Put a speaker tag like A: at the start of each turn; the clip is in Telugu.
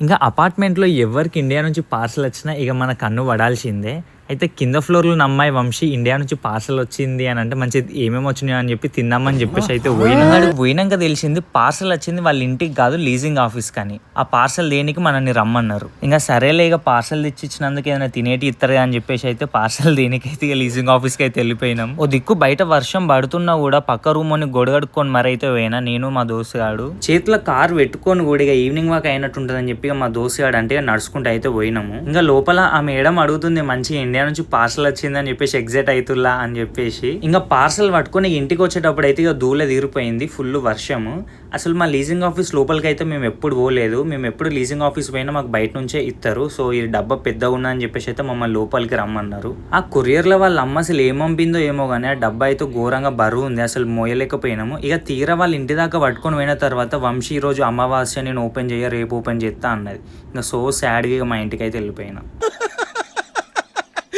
A: ఇంకా అపార్ట్మెంట్లో ఎవరికి ఇండియా నుంచి పార్సల్ వచ్చినా ఇక మన కన్ను పడాల్సిందే. అయితే కింద ఫ్లోర్లో అమ్మాయి వంశీ ఇండియా నుంచి పార్సల్ వచ్చింది అని అంటే మంచి ఏమేమి వచ్చినాయో అని చెప్పి తిందామని చెప్పేసి అయితే పోయినాడు పోయినాక తెలిసింది పార్సల్ వచ్చింది వాళ్ళ ఇంటికి కాదు లీజింగ్ ఆఫీస్ కానీ ఆ పార్సల్ దేనికి మనల్ని రమ్మన్నారు. ఇంకా సరేలే ఇక పార్సల్ తెచ్చిచ్చినందుకు ఏదైనా తినేటి ఇస్తారు అని చెప్పేసి అయితే పార్సల్ దేనికైతే ఇక లీజింగ్ ఆఫీస్కి అయితే వెళ్ళిపోయినాం. ఓ దిక్కు బయట వర్షం పడుతున్నా కూడా పక్క రూమ్ అని గొడగడుక్కొని మరైతే పోయినా నేను మా దోస్తుగాడు. చేతిలో కార్ పెట్టుకొని కూడా ఇక ఈవినింగ్ వాక్ అయినట్టు అని చెప్పి మా దోస్తుగాడు అంటే నడుచుకుంటూ అయితే పోయినాము. ఇంకా లోపల ఆ మేడం అడుగుతుంది మంచి ఇండియా నుంచి పార్సల్ వచ్చిందని చెప్పేసి ఎగ్జైట్ అవుతుల్లా అని చెప్పేసి. ఇంకా పార్సల్ పట్టుకొని ఇంటికి వచ్చేటప్పుడు అయితే ఇక దూల తీరిపోయింది ఫుల్ వర్షము. అసలు మా లీజింగ్ ఆఫీస్ లోపలికి అయితే మేము ఎప్పుడు పోలేదు. మేము ఎప్పుడు లీజింగ్ ఆఫీస్ పోయినా మాకు బయట నుంచే ఇస్తారు సో ఈ డబ్బా పెద్దగా ఉన్నా అని చెప్పేసి అయితే మమ్మల్ని లోపలికి రమ్మన్నారు. ఆ కొరియర్లో వాళ్ళ అమ్మ అసలు ఏం ఏమో కానీ ఆ డబ్బా అయితే ఘోరంగా బరువు ఉంది. అసలు మోయలేకపోయినాము ఇక తీరా వాళ్ళ ఇంటి దాకా పట్టుకొని పోయిన తర్వాత వంశీ ఈ రోజు అమావాస్య నేను ఓపెన్ చేయ రేపు ఓపెన్ చేస్తా అన్నది. ఇంకా సో సాడ్గా మా ఇంటికి అయితే వెళ్ళిపోయినా.